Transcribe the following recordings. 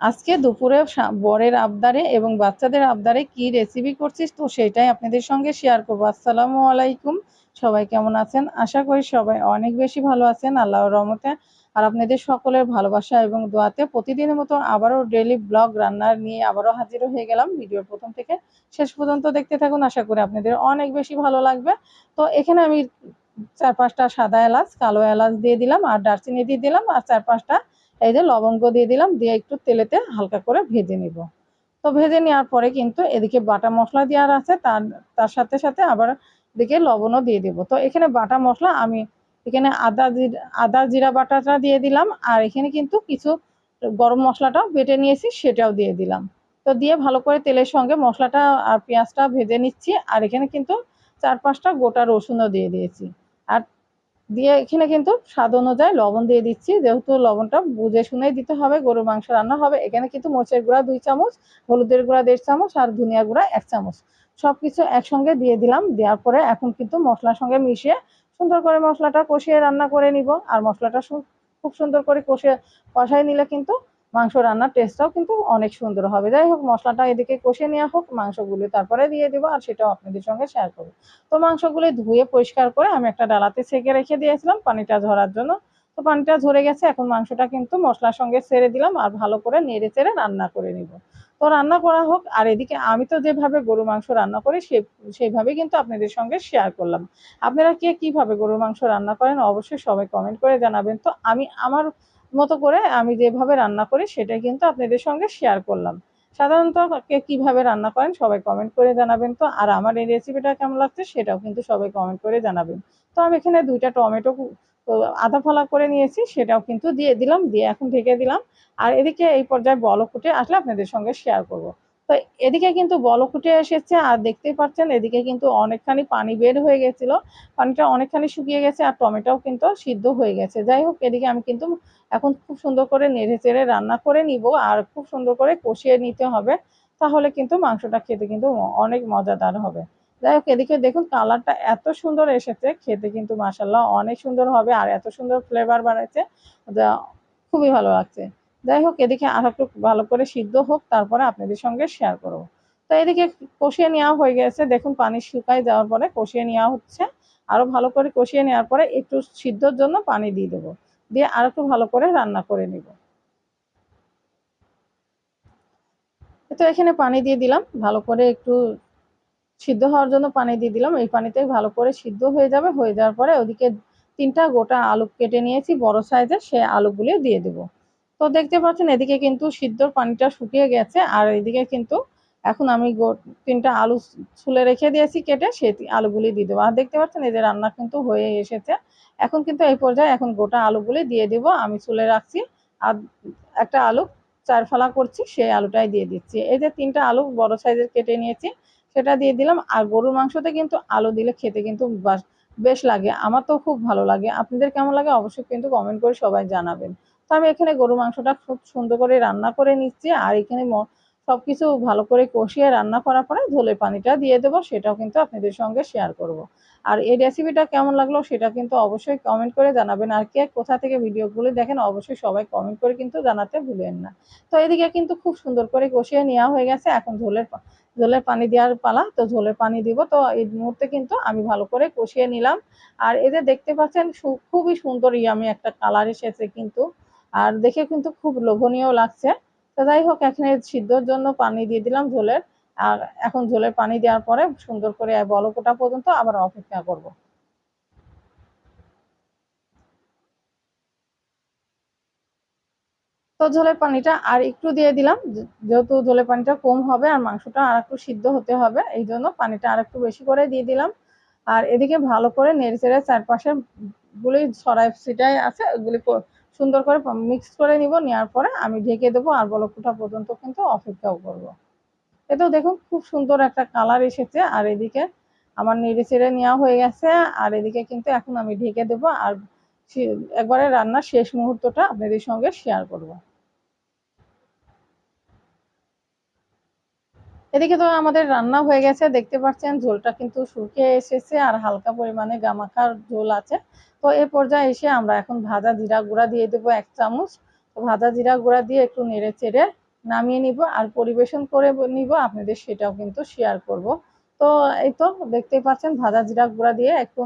আজকে দুপুরে বরের আবদারে এবং বাচ্চাদের আবদারে কি রেসিপি করছিস? তো সেটাই আপনাদের সঙ্গে শেয়ার করব। আসসালামু আলাইকুম। সবাই কেমন আছেন? আশা করি সবাই অনেক বেশি ভালো আছেন, আল্লাহর রহমতে। আর আপনাদের সকলের ভালোবাসা এবং দোয়াতে প্রতিদিনের মতো আবারও ডেইলি ব্লগ রান্নার নিয়ে আবারও হাজির হয়ে গেলাম। ভিডিওর প্রথম থেকে শেষ পর্যন্ত দেখতে থাকুন। আশা করি আপনাদের অনেক বেশি ভালো লাগবে। তো এখানে আমি চার পাঁচটা সাদা এলাচ, কালো এলাচ দিয়ে দিলাম আর দারচিনি দিয়ে দিলাম। আর চার পাঁচটা এই যে লবঙ্গ দিয়ে দিলাম, দিয়ে একটু তেলেতে হালকা করে ভেজে নিব। তো ভেজে নেওয়ার পরে কিন্তু এদিকে বাটা মশলা দেওয়ার আছে, তার তার সাথে সাথে আবার এদিকে লবণও দিয়ে দিব। তো এখানে বাটা মশলা আমি এখানে আদা আদা জিরা বাটাটা দিয়ে দিলাম, আর এখানে কিন্তু কিছু গরম মশলাটাও বেটে নিয়েছি, সেটাও দিয়ে দিলাম। তো দিয়ে ভালো করে তেলের সঙ্গে মশলাটা আর পেঁয়াজটা ভেজে নিচ্ছি, আর এখানে কিন্তু চার পাঁচটা গোটা রসুনও দিয়ে দিয়েছি। দিয়ে এখানে কিন্তু স্বাদ অনুযায়ী লবণ দিয়ে দিচ্ছি। যেহেতু লবণটা বুঝে শুনেই দিতে হবে, গরুর মাংস রান্না হবে। এখানে কিন্তু মরিচের গুঁড়া দুই চামচ, হলুদের গুঁড়া দেড় চামচ আর ধনিয়া গুঁড়া এক চামচ। সব কিছু একসঙ্গে দিয়ে দিলাম। দেওয়ার পরে এখন কিন্তু মশলার সঙ্গে মিশিয়ে সুন্দর করে মশলাটা কষিয়ে রান্না করে নিব। আর মশলাটা খুব সুন্দর করে কষিয়ে কষাই নিলে কিন্তু মাংস রান্নার টেস্টটাও কিন্তু অনেক সুন্দর হবে। যাই হোক, মশলাটা এদিকে কষিয়ে নেওয়া হোক, মাংসগুলো তারপরে দিয়ে দিব আর সেটাও আপনাদের সঙ্গে শেয়ার করব। তো মাংসগুলো ধুয়ে পরিষ্কার করে আমি একটা ডালাতে সেকে রেখে দিয়েছিলাম পানিটা ঝরার জন্য। তো পানিটা ঝরে গেছে, এখন মাংসটা কিন্তু মশলার সঙ্গে ছেড়ে দিলাম আর ভালো করে নেড়ে চেড়ে রান্না করে নিব। তো রান্না করা হোক, আর এদিকে আমি তো যেভাবে গরু মাংস রান্না করি, সে সেইভাবে কিন্তু আপনাদের সঙ্গে শেয়ার করলাম। আপনারা কে কীভাবে গরু মাংস রান্না করেন, অবশ্যই সবাই কমেন্ট করে জানাবেন। তো আমি, আমার মতো করে আমি যেভাবে রান্না করি সেটা কিন্তু আপনাদের সঙ্গে শেয়ার করলাম। সাধারণত কে কীভাবে রান্না করেন সবাই কমেন্ট করে জানাবেন তো। আর আমার এই রেসিপিটা কেমন লাগছে সেটাও কিন্তু সবাই কমেন্ট করে জানাবেন। তো আমি এখানে দুইটা টমেটো আধা ফলা করে নিয়েছি, সেটাও কিন্তু দিয়ে দিলাম, দিয়ে এখন ঢেকে দিলাম। আর এদিকে এই পর্যায়ে বল ফুটে আসলে আপনাদের সঙ্গে শেয়ার করব। তো এদিকে কিন্তু বল ফুটে এসেছে, আর দেখতেই পাচ্ছেন এদিকে কিন্তু অনেকখানি পানি বের হয়ে গেছিল। পানিটা অনেকখানি শুকিয়ে গেছে আর টমেটোও কিন্তু সিদ্ধ হয়ে গেছে। যাই হোক, এদিকে আমি কিন্তু এখন খুব সুন্দর করে নেড়ে চেড়ে রান্না করে নিব আর খুব সুন্দর করে কষিয়ে নিতে হবে। তাহলে কিন্তু মাংসটা খেতে কিন্তু অনেক মজাদার হবে। যাই হোক, এদিকে দেখুন কালারটা এত সুন্দর এসেছে, খেতে কিন্তু মাসাল্লাহ অনেক সুন্দর হবে আর এত সুন্দর ফ্লেভার বাড়াচ্ছে খুবই ভালো লাগছে। যাই হোক, এদিকে আর একটু ভালো করে সিদ্ধ হোক, তারপরে আপনাদের সঙ্গে শেয়ার করব। তো এদিকে কষিয়ে নেওয়া হয়ে গেছে। দেখুন, পানি শুকায় যাওয়ার পরে কষিয়ে নেওয়া হচ্ছে। আরও ভালো করে কষিয়ে নেওয়ার পরে একটু সিদ্ধর জন্য পানি দিয়ে দেবো। দিয়ে আর একটু ভালো করে রান্না করে নিব। তো এখানে পানি দিয়ে দিলাম। ভালো করে একটু সিদ্ধ হওয়ার জন্য পানি দিয়ে দিলাম। এই পানিতে ভালো করে সিদ্ধ হয়ে যাবে। হয়ে যাওয়ার পরে ওদিকে তিনটা গোটা আলু কেটে নিয়েছি। বড় সাইজের সে আলুগুলি দিয়ে দেব। তো দেখতে পাচ্ছেন, এদিকে কিন্তু সিদ্ধর পানিটা শুকিয়ে গেছে, আর এদিকে কিন্তু এখন আমি তিনটা আলু ছুলে রেখে দিয়েছি কেটে সেই আলুগুলি দিয়ে দেবো। আর দেখতে পাচ্ছেন যে রান্না কিন্তু হয়ে এসেছে। এখন কিন্তু এই পর্যায়ে এখন গোটা আলুগুলি দিয়ে দিব, আমি ছুলে রাখছি। আর একটা আলু চার ফালা করছি সেই আলুটাই দিয়ে দিচ্ছি। এই যে তিনটা আলু বড় সাইজের কেটে নিয়েছি, সেটা দিয়ে দিলাম। আর গরুর মাংসতে কিন্তু আলু দিলে খেতে কিন্তু বেশ লাগে। আমার তো খুব ভালো লাগে। আপনাদের কেমন লাগে অবশ্যই কিন্তু কমেন্ট করে সবাই জানাবেন। তো আমি এখানে গরু মাংসটা খুব সুন্দর করে রান্না করে নিচ্ছি। আর এখানে ম- সবকিছু ভালো করে কষিয়ে রান্না করার পরে ঝোলের পানিটা দিয়ে দেবো, সেটাও কিন্তু আপনাদের সঙ্গে শেয়ার করব। আর এই রেসিপিটা কেমন লাগল সেটা কিন্তু অবশ্যই কমেন্ট করে জানাবেন। আর কে কোথা থেকে ভিডিওগুলো দেখেন অবশ্যই সবাই কমেন্ট করে কিন্তু জানাতে ভুলেন না। তো এদিকে কিন্তু খুব সুন্দর করে কষিয়ে নেওয়া হয়ে গেছে। এখন ঝোলের ঝোলের পানি দেওয়ার পালা, তো ঝোলের পানি দিব। তো এই মুহূর্তে কিন্তু আমি ভালো করে কষিয়ে নিলাম। আর এদের দেখতে পাচ্ছেন খুবই সুন্দর ইয়ামি একটা কালার এসেছে কিন্তু। আর দেখে কিন্তু খুব লোভনীয় লাগছে। তো যাই হোক, এখানে সিদ্ধর জন্য পানি দিয়ে দিলাম ঝোলের। আর এখন ঝোলের পানি দেওয়ার পরে সুন্দর করে বলকোটা পর্যন্ত আবার অপেক্ষা করব। তো ঝোলের পানিটা আর একটু দিয়ে দিলাম। যেহেতু ঝোলের পানিটা কম হবে আর মাংসটা আর একটু সিদ্ধ হতে হবে, এই জন্য পানিটা আর একটু বেশি করে দিয়ে দিলাম। আর এদিকে ভালো করে নেড়ে চেড়ে চারপাশে গুলি ছড়াই ছিটাই আছে, ওগুলি সুন্দর করে মিক্স করে নিব, নেওয়ার পরে আমি ঢেকে দেবো আর বলকুটা পর্যন্ত কিন্তু অপেক্ষাও করব। এতেও দেখুন খুব সুন্দর একটা কালার এসেছে, আর এদিকে আমার নেড়ে চেড়ে নেওয়া হয়ে গেছে, আর এদিকে কিন্তু এখন আমি ঢেকে দেবো আর একবারে রান্নার শেষ মুহূর্তটা আপনাদের সঙ্গে শেয়ার করব। এদিকে তো আমাদের রান্না হয়ে গেছে, দেখতে পাচ্ছেন ঝোলটা কিন্তু শুকিয়ে এসেছে আর হালকা পরিমাণে গামাখার ঝোল আছে। তো এ পর্যায়ে এসে আমরা এখন ভাজা জিরা গুঁড়া দিয়ে দেবো এক চামচ। তো ভাজা জিরা গুঁড়া দিয়ে একটু নেড়ে চেড়ে নামিয়ে নিব আর পরিবেশন করে নিব, আপনাদের সেটাও কিন্তু শেয়ার করব। তো এই তো দেখতেই পাচ্ছেন, ভাজা জিরা গুঁড়া দিয়ে একটু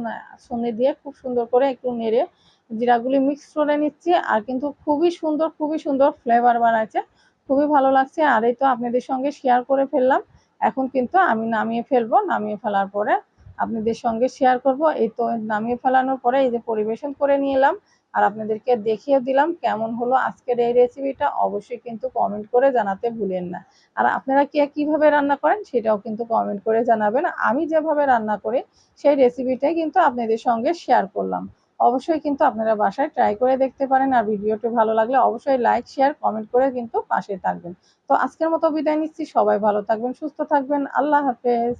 সঙ্গে দিয়ে খুব সুন্দর করে একটু নেড়ে জিরাগুলি মিক্স করে নিচ্ছি আর কিন্তু খুবই সুন্দর খুবই সুন্দর ফ্লেভার বানাচ্ছে খুবই ভালো লাগছে। আর এই তো আপনাদের সঙ্গে শেয়ার করে ফেললাম, এখন কিন্তু আমি নামিয়ে ফেলব, নামিয়ে ফেলার পরে আপনাদের সঙ্গে শেয়ার করব। এই তো নামিয়ে ফেলানোর পরে এই যে পরিবেশন করে নিয়ে এলাম আর আপনাদেরকে দেখিয়ে দিলাম কেমন হলো আজকের এই রেসিপিটা অবশ্যই কিন্তু কমেন্ট করে জানাতে ভুলেন না। আর আপনারা কে কীভাবে রান্না করেন সেটাও কিন্তু কমেন্ট করে জানাবেন। আমি যেভাবে রান্না করি সেই রেসিপিটাই কিন্তু আপনাদের সঙ্গে শেয়ার করলাম। অবশ্যই কিন্তু আপনারা বাসায় ট্রাই করে দেখতে পারেন আর ভিডিওটি ভালো লাগলে অবশ্যই লাইক শেয়ার কমেন্ট করে কিন্তু পাশে থাকবেন। তো আজকের মতো বিদায় নিচ্ছি। সবাই ভালো থাকবেন, সুস্থ থাকবেন। আল্লাহ হাফেজ।